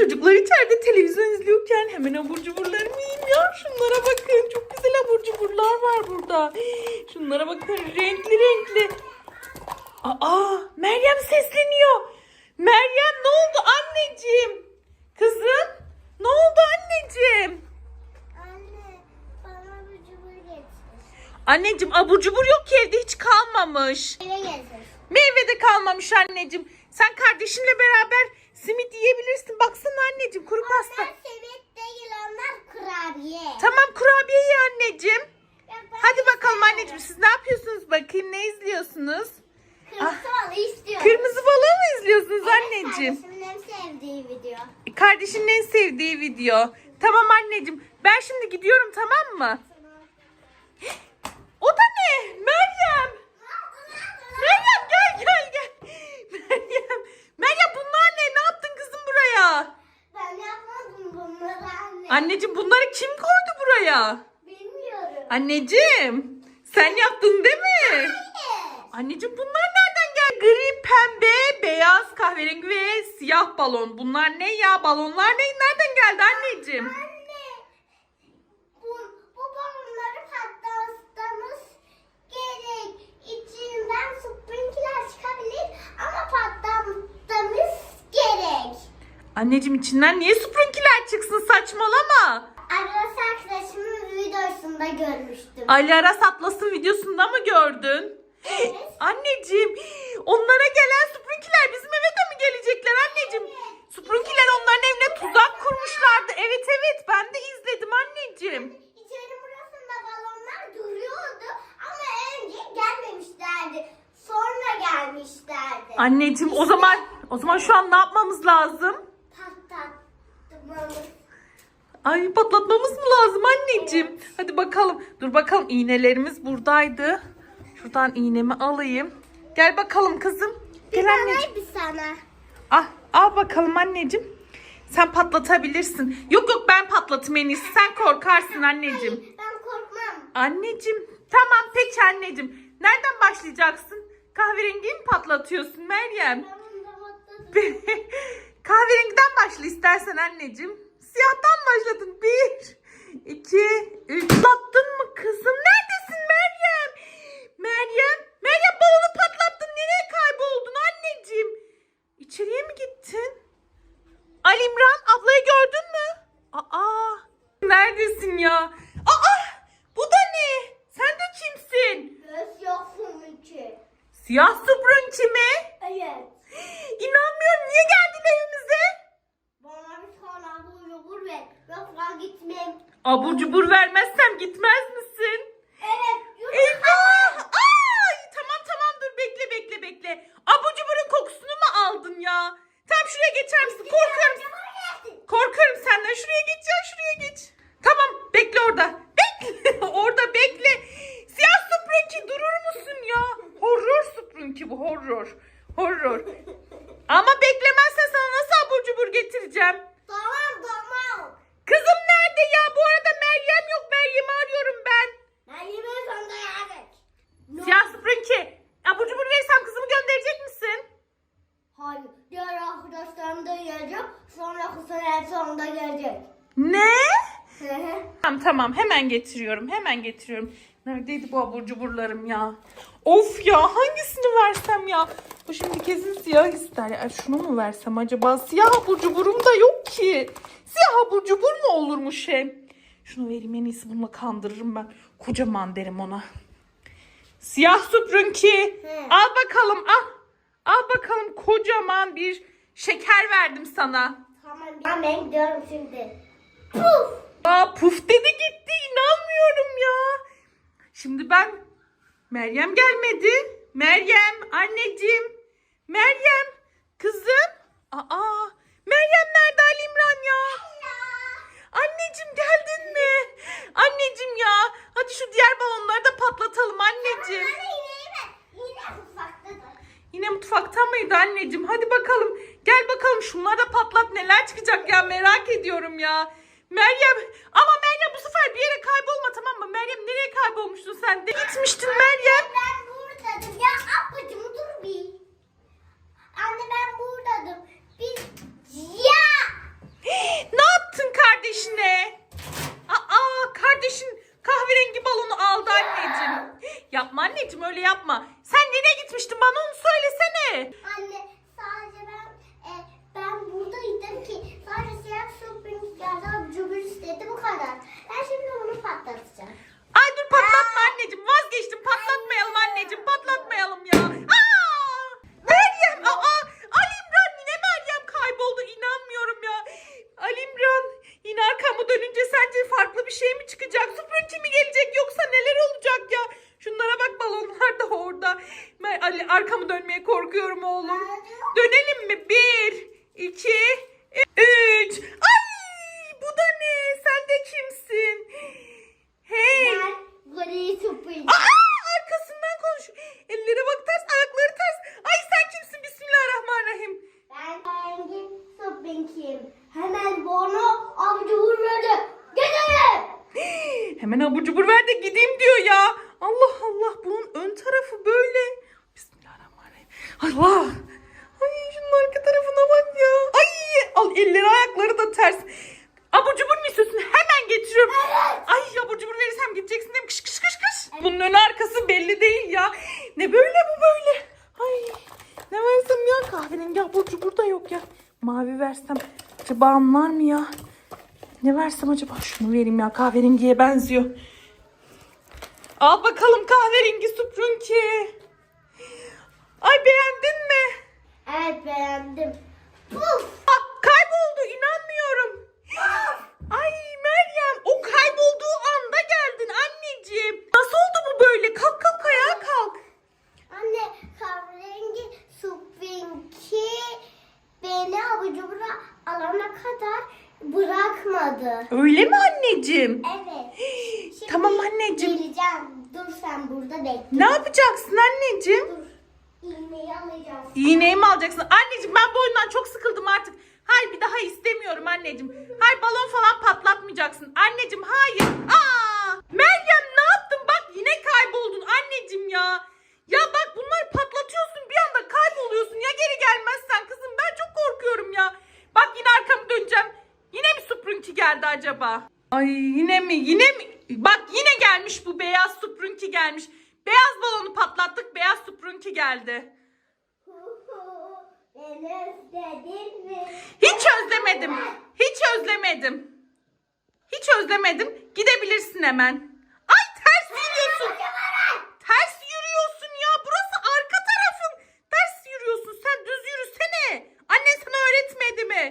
Çocuklar içeride televizyon izliyorken hemen abur cuburlarımı yiyeyim ya. Şunlara bakın. Çok güzel abur cuburlar var burada. Şunlara bakın. Renkli renkli. Aa Meryem sesleniyor. Meryem ne oldu anneciğim? Kızım ne oldu anneciğim? Anne bana cubur getir. Anneciğim abur cubur yok ki evde hiç kalmamış. Eve getir. Meyve de kalmamış anneciğim. Sen kardeşinle beraber simit yiyebilirsin. Baksana anneciğim kuru pasta. Onlar simit değil onlar kurabiye. Tamam kurabiye ye anneciğim. Hadi bakalım anneciğim siz ne yapıyorsunuz bakayım ne izliyorsunuz? Kırmızı balı istiyorum. Kırmızı balığı mı izliyorsunuz Evet, anneciğim? Kardeşimin en sevdiği video. Kardeşinin en sevdiği video. Tamam anneciğim ben şimdi gidiyorum tamam mı? O da ne? Meryem. Meryem gel gel gel. Meryem. Meryem bunlar ne? Ne yaptın kızım buraya? Ben yapmadım bunları anne. Anneciğim bunları kim koydu buraya? Bilmiyorum. Anneciğim sen yaptın değil mi? Hayır. Anneciğim bunlar nereden geldi? Gri, pembe, beyaz, kahverengi ve siyah balon. Bunlar ne ya? Balonlar ne? Nereden geldi anneciğim? Anne. Bu, bu balonları patlatmamız gerek. İçinden sprinkler çıkabilir ama patlatmamız gerek. Anneciğim içinden niye sprunkiler çıksın saçmalama. Arası arkadaşımın videosunda görmüştüm. Ali Aras Atlas'ın videosunda mı gördün? Evet. Anneciğim onlara gelen sprunkiler bizim eve de mi gelecekler anneciğim? Evet. Sprunkiler onların evine tuzak kurmuşlardı. Evet evet ben de izledim anneciğim. İçeri burasında balonlar duruyordu ama önce gelmemişlerdi. Sonra gelmişlerdi. Anneciğim o zaman o zaman şu an ne yapmamız lazım? Patlatmamız. Ay patlatmamız mı lazım anneciğim? Hadi bakalım. Dur bakalım iğnelerimiz buradaydı. Şuradan iğnemi alayım. Gel bakalım kızım. Gel anneciğim. bir sana. Ah, al bakalım anneciğim. Sen patlatabilirsin. Yok yok ben patlatayım en iyisi. Sen korkarsın anneciğim. Ben korkmam. Anneciğim. Tamam peki anneciğim. Nereden başlayacaksın? Kahverengiyi mi patlatıyorsun Meryem? Ben bunu da patladım. Kahverengiden başla istersen anneciğim. Siyahtan başladın. Bir, iki, üç. Patlattın mı kızım? Neredesin Meryem? Meryem, Meryem balonu patlattın. Nereye kayboldun anneciğim? İçeriye mi gittin? Ali İmran ablayı gördün mü? Aa, neredesin ya? Aa, bu da ne? Sen de kimsin? Göz yoksun içi. Siyah Sprunki mi? Evet. İnanmıyorum. Niye geldin evimize? Bana bir tane abur yobur ver. Yoksa gitmem. Abur cubur vermezsem gitmez misin? Evet. yürü. Eyvah! Ay! Tamam tamam dur bekle bekle bekle. Abur cuburun kokusunu mu aldın ya? Tam şuraya geçer misin? Korkuyorum. Korkuyorum senden. Şuraya geç ya şuraya geç. Tamam bekle orada. Bekle. orada bekle. Siyah Sprunky durur musun ya? Horror Sprunky bu horror. Horror. Ama beklemezsen sana nasıl abur cubur getireceğim? Tamam tamam. Kızım nerede ya? Bu arada Meryem yok. Meryem'i arıyorum ben. Ben yemeği sonunda yedik. Siyah Sprunky. Abur cubur verirsem kızımı gönderecek misin? Hayır. Diğer arkadaşlarım da gelecek. Sonra kızın en sonunda gelecek. Ne? Hı hı. Tamam hemen getiriyorum. Hemen getiriyorum. Neredeydi bu abur cuburlarım ya? Of ya hangisini versem ya? Bu şimdi kesin siyah ister. Ya şunu mu versem acaba? Siyah abur cuburum da yok ki. Siyah abur cubur mu olurmuş hem? Şunu vereyim en iyisi bununla kandırırım ben. Kocaman derim ona. Siyah Suprunki. He. Al bakalım al. Al bakalım kocaman bir şeker verdim sana. Tamam. Ben gidiyorum şimdi. Puf. Aa puf dedi gitti inanmıyorum ya. Şimdi ben Meryem gelmedi. Meryem anneciğim. Meryem kızım. Aa Meryem nerede Ali İmran ya? Anneciğim geldin mi? Anneciğim ya. Hadi şu diğer balonları da patlatalım anneciğim. Yine mutfakta mıydı anneciğim? Hadi bakalım. Gel bakalım şunları da patlat. Neler çıkacak ya merak ediyorum ya. Meryem ama Meryem bu sefer bir yere kaybolma tamam mı? Meryem nereye kaybolmuştun sen? De gitmiştin Anne, Meryem. Ben buradaydım ya ablacım dur bir. Anne ben buradaydım. Biz ya. ne yaptın kardeşine? Aa kardeşin kahverengi balonu aldı anneciğim. yapma anneciğim öyle yapma. Sen nereye gitmiştin bana onu söylesene. Anne sadece ayakları da ters. Abur cubur mu istiyorsun? Hemen getiriyorum. Ay abur cubur verirsem gideceksin değil mi? Kış kış kış kış. Bunun ön arkası belli değil ya. Ne böyle bu böyle? Ay ne versem ya kahverengi abur cubur da yok ya. Mavi versem acaba anlar mı ya? Ne versem acaba? Şunu vereyim ya kahverengiye benziyor. Al bakalım kahverengi Suprunki. Ay beğendin mi? Evet beğendim. Puf. Ah, inanmıyorum. Ay Meryem o kaybolduğu anda geldin anneciğim. Nasıl oldu bu böyle? Kalk kalk ayağa kalk. Anne kahverengi Supinki beni avucu bura alana kadar bırakmadı. Öyle mi anneciğim? Evet. Şimdi Tamam anneciğim. Geleceğim. Dur sen burada bekle. Ne yapacaksın anneciğim? Dur. İğneyi alacağım. İğneyi mi alacaksın? Anneciğim ben bu oyundan çok sıkıldım artık. Hayır bir daha istemiyorum anneciğim. Hayır balon falan patlatmayacaksın. Anneciğim hayır. Aa! Meryem ne yaptın? Bak yine kayboldun anneciğim ya. Ya bak bunları patlatıyorsun bir anda kayboluyorsun. Ya geri gelmezsen kızım ben çok korkuyorum ya. Bak yine arkamı döneceğim. Yine mi Suprunki geldi acaba? Ay yine mi? Yine mi? Bak yine gelmiş bu beyaz Suprunki gelmiş. Beyaz balonu patlattık. Beyaz Suprunki geldi. Hiç özlemedim. Hiç özlemedim. Hiç özlemedim. Gidebilirsin hemen. Ay ters yürüyorsun. Ters yürüyorsun ya. Burası arka tarafın. Ters yürüyorsun. Sen düz yürüsene. Annen sana öğretmedi mi?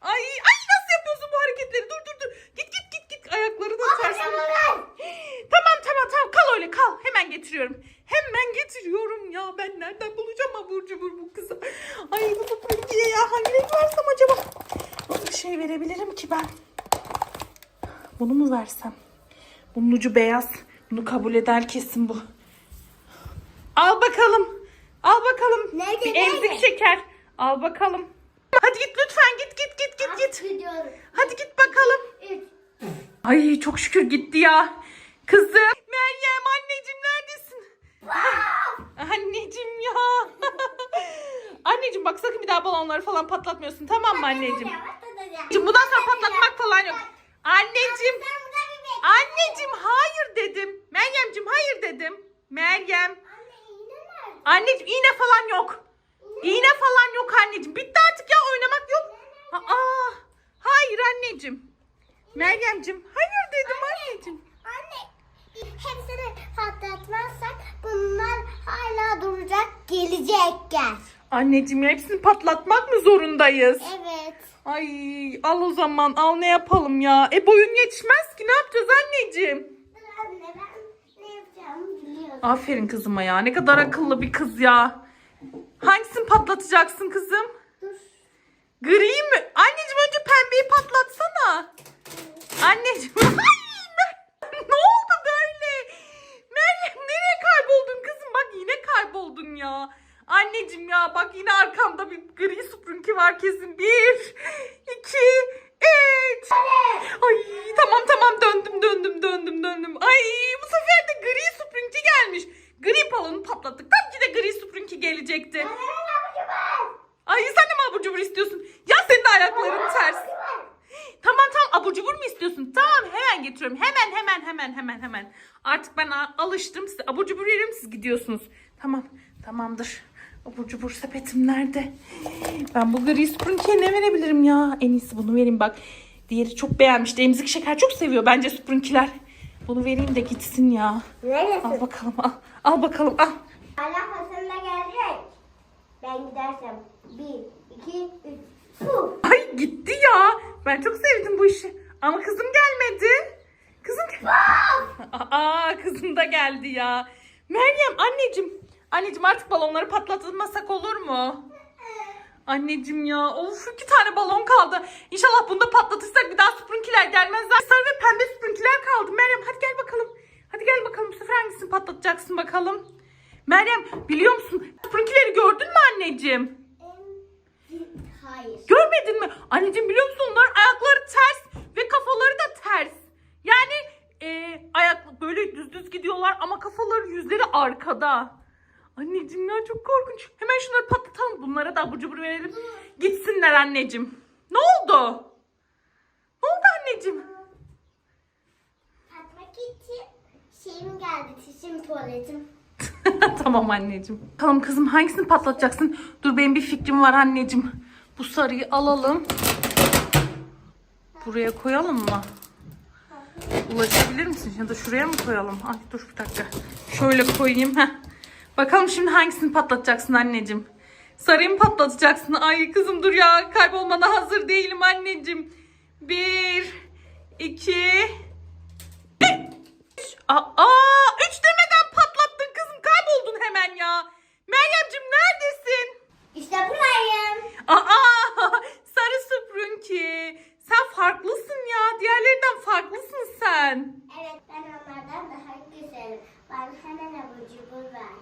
Ay ay nasıl yapıyorsun bu hareketleri? Dur dur dur. Git git git git. Ayakları da ters. Tamam tamam tamam kal öyle kal. Hemen getiriyorum. Hemen getiriyorum ya. Ben nereden bulacağım abur cubur bu kıza? Ay bu Suprunki'ye ya hangi renk versem acaba? Nasıl bir şey verebilirim ki ben? Versem? Bunun ucu beyaz. Bunu kabul eder kesin bu. Al bakalım. Al bakalım. Nerede, bir nerede? emzik şeker. Al bakalım. Hadi git lütfen git git git git git. Gidiyorum. Hadi git bakalım. Üç. Ay çok şükür gitti ya. Kızım. Meryem anneciğim neredesin? anneciğim ya. anneciğim bak sakın bir daha balonları falan patlatmıyorsun tamam mı anneciğim? Anneciğim bundan sonra patlatmak falan yok. Anneciğim. Anneciğim hayır dedim. Meryemciğim hayır dedim. Meryem. Anne iğne nerede? Anneciğim iğne falan yok. İğne falan yok anneciğim. Bitti artık ya oynamak yok. Aa, hayır anneciğim. Meryemciğim hayır dedim anneciğim. Anne hepsini patlatmazsak bunlar hala duracak gelecekken. Anneciğim hepsini patlatmak mı zorundayız? Evet. Ay al o zaman al ne yapalım ya. E boyun yetişmez ki ne yapacağız anneciğim? Anne ben ne yapacağımı biliyorum. Aferin kızıma ya ne kadar akıllı bir kız ya. Hangisini patlatacaksın kızım? Dur. Gri mi? Anneciğim önce pembeyi patlatsana. Anneciğim. Ne oldu böyle? Meryem nereye kayboldun kızım? Bak yine kayboldun ya. Anneciğim ya bak yine arkamda bir gri süprünki var kesin. Bir, iki, üç. Ay tamam tamam döndüm döndüm döndüm döndüm. Ay bu sefer de gri süprünki gelmiş. Gri balonu patlattık. Tabii ki de gri süprünki gelecekti. Ay sen de mi abur cubur istiyorsun? Ya senin de ayakların ters. Tamam tamam abur cubur mu istiyorsun? Tamam hemen getiriyorum. Hemen hemen hemen hemen hemen. Artık ben alıştım size. Abur cubur veririm siz gidiyorsunuz. Tamam tamamdır. Abur cubur sepetim nerede? Ben bu gri sprunkiye ne verebilirim ya? En iyisi bunu vereyim bak. Diğeri çok beğenmişti. Emzik şeker çok seviyor bence sprunkiler. Bunu vereyim de gitsin ya. Neresi? Al bakalım al. Al bakalım al. Hala Hasan da gelecek. Ben gidersem bir, iki, üç. Puh. Ay gitti ya. Ben çok sevdim bu işi. Ama kızım gelmedi. Kızım Aa kızım da geldi ya. Meryem anneciğim. Anneciğim artık balonları patlatmasak olur mu? Anneciğim ya of iki tane balon kaldı. İnşallah bunu da patlatırsak bir daha sprunkiler gelmezler. Sarı ve pembe sprunkiler kaldı. Meryem hadi gel bakalım. Hadi gel bakalım bu sefer hangisini patlatacaksın bakalım. Meryem biliyor musun sprunkileri gördün mü anneciğim? Hayır. Görmedin mi? Anneciğim biliyor musun onlar ayakları ters ve kafaları da ters. Yani e, ayak böyle düz düz gidiyorlar ama kafaları yüzleri arkada. Anneciğim ya çok korkunç. Hemen şunları patlatalım. Bunlara da abur cubur verelim. Gitsinler anneciğim. Ne oldu? Ne oldu anneciğim? Patmak için şeyim geldi. Tişim tuvaletim. tamam anneciğim. Tamam kızım hangisini patlatacaksın? Dur benim bir fikrim var anneciğim. Bu sarıyı alalım. Buraya koyalım mı? Ulaşabilir misin? Ya da şuraya mı koyalım? Ay dur bir dakika. Şöyle koyayım. Heh. Bakalım şimdi hangisini patlatacaksın anneciğim? Sarıyı mı patlatacaksın? Ay kızım dur ya kaybolmana hazır değilim anneciğim. Bir, iki, üç. Aa, üç demeden patlattın kızım kayboldun hemen ya. Meryemciğim neredesin? İşte buradayım. Aa sarı süprünki. Sen farklısın ya. Diğerlerinden farklısın sen. Evet ben onlardan daha güzelim. Ben hemen abur cubur ver.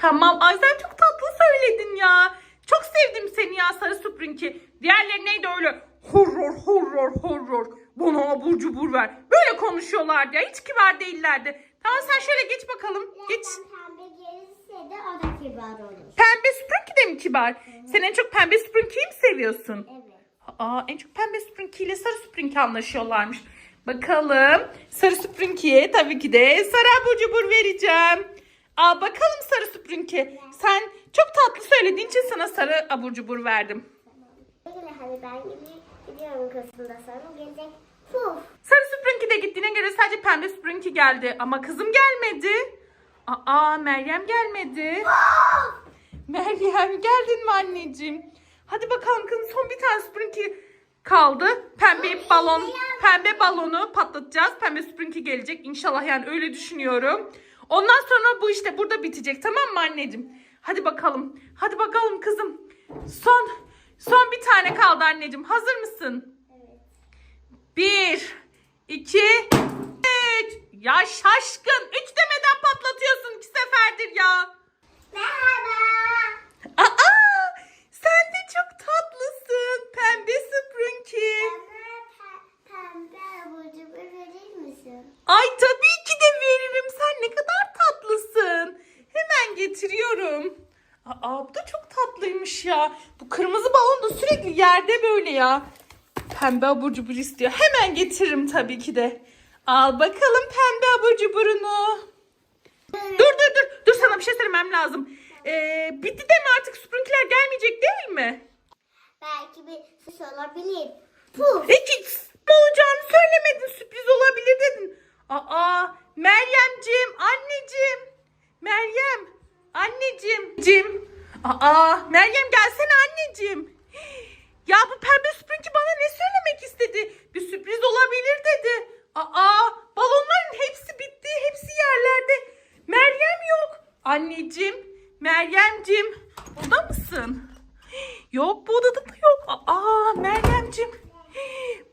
Tamam. Ay sen çok tatlı söyledin ya. Çok sevdim seni ya sarı süprünki. Diğerleri neydi öyle? Horror horror horror. Bana abur cubur ver. Böyle konuşuyorlardı ya. Hiç kibar değillerdi. Tamam sen şöyle geç bakalım. Geç. Pembe gelirse de o da kibar olur. Pembe süprünki de mi kibar? Sen en çok pembe süprünkiyi mi seviyorsun? Evet. Aa, en çok pembe süprünki ile sarı süprünki anlaşıyorlarmış. Bakalım. Sarı süprünkiye tabii ki de sarı abur cubur vereceğim. Aa, bakalım sarı süprünki. Sen çok tatlı söylediğin için sana sarı abur cubur verdim. Öyle hadi ben gidiyorum kızımda sonra gelecek. Puf. Sarı süprünki de gittiğine göre sadece pembe süprünki geldi. Ama kızım gelmedi. Aa Meryem gelmedi. Meryem geldin mi anneciğim? Hadi bakalım kızım son bir tane süprünki kaldı. Pembe balon, pembe balonu patlatacağız. Pembe süprünki gelecek inşallah yani öyle düşünüyorum. Ondan sonra bu işte burada bitecek tamam mı anneciğim? Hadi bakalım. Hadi bakalım kızım. Son son bir tane kaldı anneciğim. Hazır mısın? Evet. Bir, iki, üç. Ya şaşkın. Üç demeden patlatıyorsun iki seferdir ya. Merhaba. Aa, sen de çok tatlısın. Pembe süprünki. Bana pe- pembe abur cubur verir misin? Ay tabii ki de veririm. Sen ne kadar tatlısın. Hemen getiriyorum. Aa bu da çok ya. Bu kırmızı balon da sürekli yerde böyle ya. Pembe abur cubur istiyor. Hemen getiririm tabii ki de. Al bakalım pembe abur cuburunu. Dur dur dur. Dur sana bir şey söylemem lazım. Ee, bitti de mi artık süprünkiler gelmeyecek değil mi? Belki bir sus olabilir. Puf. Hiç ne olacağını söylemedin. Sürpriz olabilir dedin. Aa Meryemcim, anneciğim. Meryem, anneciğim. Cim. Aa Meryem gelsene anneciğim. Ya bu pembe süprünki bana ne söylemek istedi? Bir sürpriz olabilir dedi. Aa balonların hepsi bitti. Hepsi yerlerde. Meryem yok. Anneciğim, Meryemcim. Burada mısın? Yok bu odada da yok. Aa Meryemcim.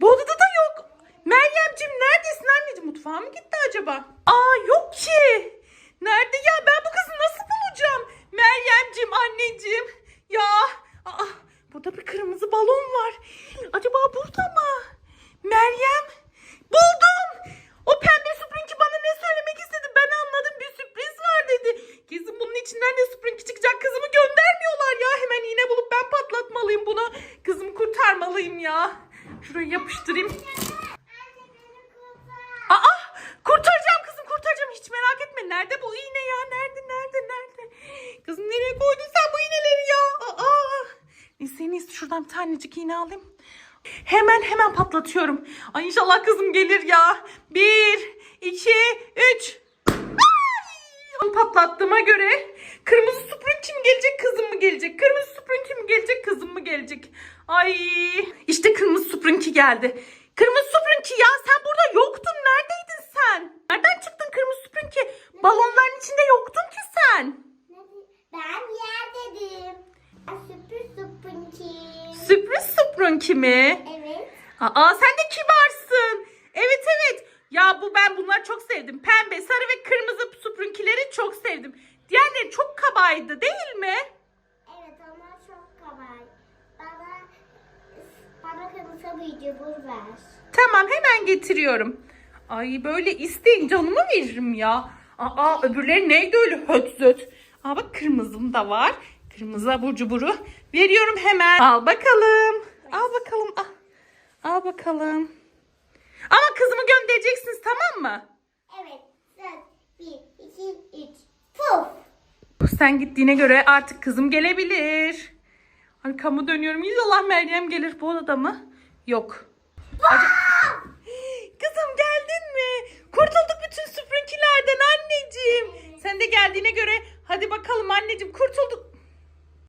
Bu odada da yok. Meryemcim neredesin anneciğim? Mutfağa mı gitti acaba? Aa yok ki. Nerede ya? Ben bu kızı nasıl bulacağım? Meryemcim anneciğim. Ya. Aa, burada bir kırmızı balon var. Acaba burada mı? Meryem. Buldum. O pembe süprünki bana ne söylemek istedi? Ben anladım bir sürpriz var dedi. Kesin bunun içinden de süprünki çıkacak. Kızımı göndermiyorlar ya. Hemen iğne bulup ben patlatmalıyım bunu. Kızımı kurtarmalıyım ya. Şurayı yapıştırayım. Anne beni kurtar. Aa kurtaracağım kızım kurtaracağım. Hiç merak etme. Nerede bu iğne ya? Nerede nerede nerede? Kızım nereye koydun sen bu iğneleri ya? Aa. Neyse en iyisi şuradan bir tanecik iğne alayım. Hemen hemen patlatıyorum. Ay inşallah kızım gelir ya. Bir, iki, üç. Ay! Patlattığıma göre kırmızı süprünki mi gelecek kızım mı gelecek? Kırmızı süprünki mi gelecek kızım mı gelecek? Ay işte kırmızı süprünki geldi. Kırmızı süprünki ya sen burada yoktun. Neredeydin sen? Nereden çıktın kırmızı süprünki? Balonların içinde yoktun ki sen. Sürpriz süprünki mi? Evet. Aa sen de kibarsın. Evet evet. Ya bu ben bunları çok sevdim. Pembe, sarı ve kırmızı süprünkileri çok sevdim. Diğerleri çok kabaydı değil mi? Evet onlar çok kolay. Bana gelmiş. Tamam hemen getiriyorum. Ay böyle isteyin canımı veririm ya. Aa öbürleri neydi öyle höt zöt. Aa bak kırmızım da var. Kırmızı abur cuburu. Veriyorum hemen. Al bakalım. Al bakalım. Al, al bakalım. Ama kızımı göndereceksiniz tamam mı? Evet. Sen bir, iki, üç. Puf. Sen gittiğine göre artık kızım gelebilir. Arkamı dönüyorum. İnşallah Meryem gelir bu odada mı? Yok. Acaba- Kızım geldin mi? Kurtulduk bütün süprünkilerden anneciğim. Sen de geldiğine göre hadi bakalım anneciğim kurtulduk.